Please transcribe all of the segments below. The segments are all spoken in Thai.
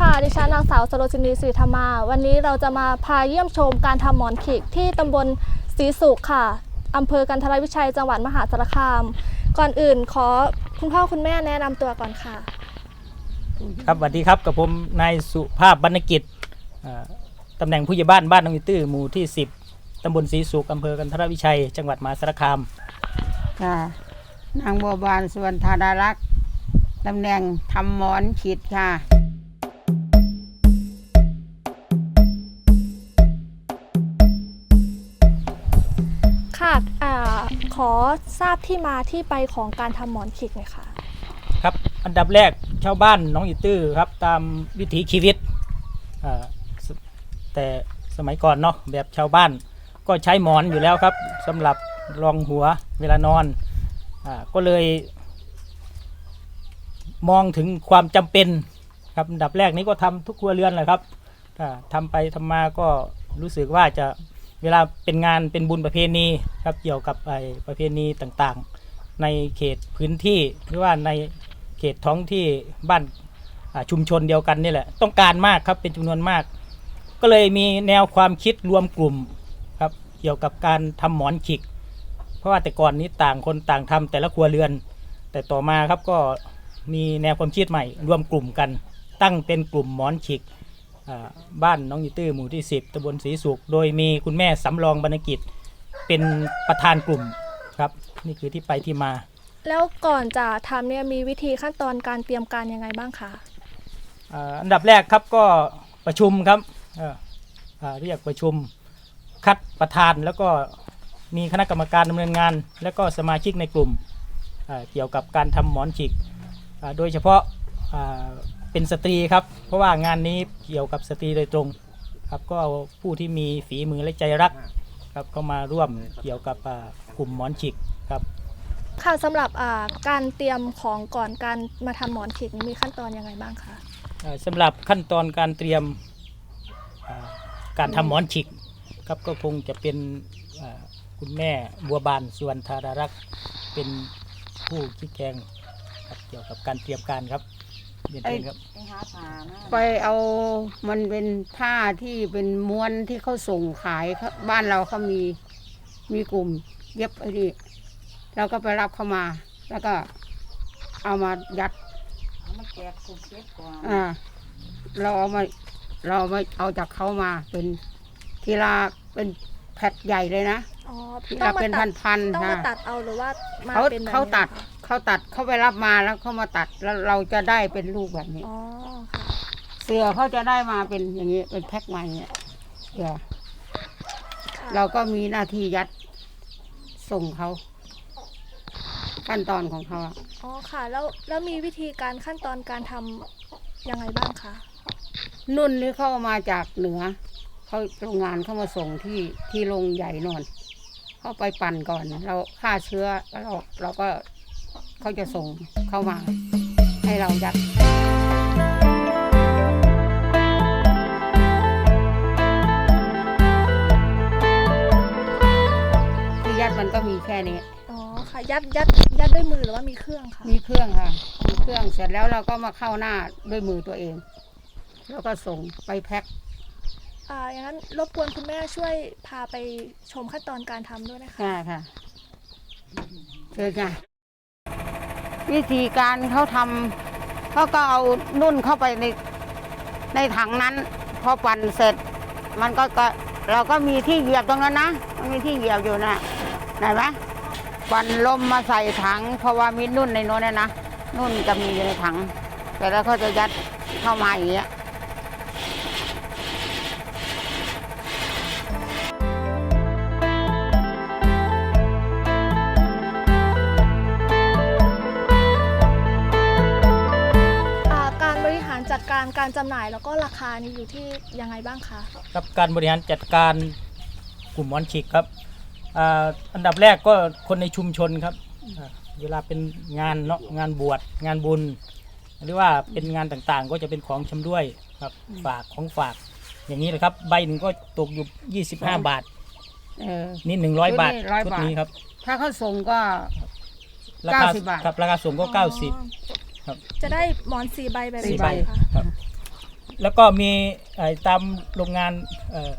ค่ะ ดิฉันนางสาวสโรจินีศรีธรรมา วันนี้เราจะมาพาเยี่ยมชมการทำหมอนขีกที่ตำบลศรีสุขค่ะอำเภอกันทรวิชัยจังหวัดมหาสารคาม ก่อนอื่นขอคุณพ่อคุณแม่แนะนำตัวก่อนค่ะ ครับสวัสดีครับกับผมนายสุภาพบรรณกิจอ่าตำแหน่งผู้ใหญ่บ้านบ้านนองอีตื้อหมู่ที่ 10ตำบลศรีสุขอำเภอกันทรวิชัย จังหวัดมหาสารคาม ค่ะนางบัวบานส่วนธาดารักษ์ตำแหน่งทำหมอนขีดค่ะ ค่ะอาขอทราบที่มาที่ไปของการทำหมอนขีกหน่อยค่ะ ครับ อันดับแรกชาวบ้านหน้องอีตื้อครับ ตามวิถีชีวิตอ่าสแต่สมัยก่อนเนาะแบบชาวบ้านก็ใช้หมอนอยู่แล้วครับสำหรับรองหัวเวลานอนอาก็เลยมองถึงความจำเป็นครับอันดับแรกนี้ก็ทำทุกครัวเรือนแหละครับอ่าทำไปทำมาก็รู้สึกว่าจะ เวลาเป็นงานเป็นบุญประเพณีครับเกี่ยวกับไอประเพณีต่างๆ ในเขตพื้นที่หรือว่าในเขตท้องที่บ้านชุมชนเดียวกันนี่แหละ ต้องการมากครับเป็นจำนวนมาก ก็เลยมีแนวความคิดรวมกลุ่มครับเกี่ยวกับการทำหมอนขิก เพราะว่าแต่ก่อนนี้ต่างคนต่างทำแต่ละครัวเรือน แต่ต่อมาครับก็มีแนวความคิดใหม่รวมกลุ่มกัน ตั้งเป็นกลุ่มหมอนขิก บ้านน้องยีตื้อหมู่ที่ 10ตำบลศรีสุข โดยมีคุณแม่สำรองบรรณกิจ เป็นประธานกลุ่มครับ นี่คือที่ไปที่มา แล้วก่อนจะทำเนี่ยมีวิธีขั้นตอนการเตรียมการยังไงบ้างคะอ่าอันดับแรกครับก็ประชุมครับเอ่ออ่าเรียกประชุมคัดประธานแล้วก็มีคณะกรรมการดำเนินงาน แล้วก็สมาชิกในกลุ่มอ่าเกี่ยวกับการทำหมอนฉีกอ่าโดยเฉพาะอ่า เป็นสตรีครับ เพราะว่างานนี้เกี่ยวกับสตรีโดยตรงครับก็เอาผู้ที่มีฝีมือและใจรักครับเข้ามาร่วมเกี่ยวกับอ่ากลุ่มหมอนฉีกครับค่ะสำหรับอ่าการเตรียมของก่อนการมาทำหมอนขีกมีขั้นตอนยังไงบ้างคะเอ่อสำหรับขั้นตอนการเตรียมอ่าการทำหมอนฉิกครับก็คงจะเป็นอ่าคุณแม่บัวบานสุวรรณธารารักษ์เป็นผู้ชี้แจงครับเกี่ยวกับการเตรียมการครับ เรียนเชิญครับไปเอามันเป็นผ้าที่เป็นม้วนที่เขาส่งขายเขาบ้านเราเขามีมีกลุ่มเย็บไอ้นี่เราก็ไปรับเข้ามา แล้วก็เอามายัดมาแจกกลุ่มเจ็ดกว่าอ่า เราเอามาเราเอามาเอาจากเขามาเป็นทีละเป็นแพ็คใหญ่เลยนะอ๋อทีต้อละงมาเป็นตัดพันๆต้องมาค่ะตัดเอาหรือว่ามาเขาเป็นแบบเขานี้ตัดคะ เขาตัดเขาไปรับมาแล้วเขามาตัดแล้วเราจะได้เป็นลูกแบบนี้ อ๋อค่ะเสือเขาจะได้มาเป็นอย่างนี้เป็นแพ็คมาอย่างเงี้ยเสือค่ะเราก็มีหน้าที่ยัดส่งเขาขั้นตอนของเขาอะอ๋อค่ะ แล้วแล้วมีวิธีการขั้นตอนการทำยังไงบ้างคะนุ่นนี่เข้ามาจากเหนือเขาโรงงานเข้ามาส่งที่ที่โรงใหญ่นอนเข้าไปปั่นก่อน เราฆ่าเชื้อแล้วเราเราก็ เขาจะส่งเข้ามา ให้เรายัดที่ยัดมันก็มีแค่นี้ อ๋อค่ะยัดยัดยัดด้วยมือหรือว่ามีเครื่องคะมีเครื่องค่ะ มีเครื่องเสร็จแล้วเราก็มาเข้าหน้าด้วยมือตัวเอง แล้วก็ส่งไปแพ็คอ่าอย่างนั้นรบกวนคุณแม่ช่วยพาไปชมขั้นตอนการทำด้วยนะคะ ค่ะค่ะเชิญค่ะ วิธีการเขาทำเขาก็เอานุ่นเข้าไปในในถังนั้น พอปั่นเสร็จ มันก็ก็เราก็มีที่เหยียบตรงนั้นนะมันมีที่เหยียบอยู่นะไหนไหมปั่นลมมาใส่ถัง เพราะว่ามีนุ่นในโน้นนะนะนุ่นจะมีอยู่ในถังแต่แล้วเขาจะยัดเข้ามาอย่างเงี้ย ดการการจำหน่ายแล้วก็ราคานี่อยู่ที่ยังไงบ้างคะ ครับการบริหารจัดการกลุ่มหมอนฉิกครับอ่าอันดับแรกก็คนในชุมชนครับอ่าเวลาเป็นงานเนาะงานบวชงานบุญ หรือว่าเป็นงานต่างๆ ก็จะเป็นของชำร่วยครับฝากของฝาก อย่างนี้เลยครับ ใบหนึ่งก็ตกอยู่ 25 บาท เออ นี่ 100 บาทชุดนี้100 ชุดบาทนี้ครับถ้าเขาส่งก็ ราคา90บาท ครับราคาส่งก็อ๋อ90 ครับ จะได้หมอนสีใบแบบสี่นี้ใบ ไหมคะครับ แล้วก็มีไอ้ตามโรงงานเอ่อ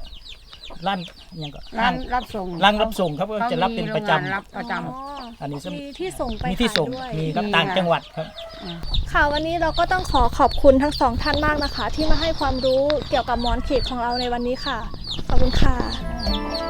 ร้านหยังก็ร้านรับส่งร้านรับส่งครับก็ขาจะรับเป็นประจำมีโงงานรับประจอ๋ออันนี้สำ มีที่ส่งไปมีที่ส่งขายด้วยมีครับมีต่างค่ะจังหวัดครับำค่ะวันนี้เราก็ต้องขอขอบคุณทั้งสองท่านมากนะคะ ที่มาให้ความรู้เกี่ยวกับหมอนขีดของเราในวันนี้ค่ะ ขอบคุณค่ะ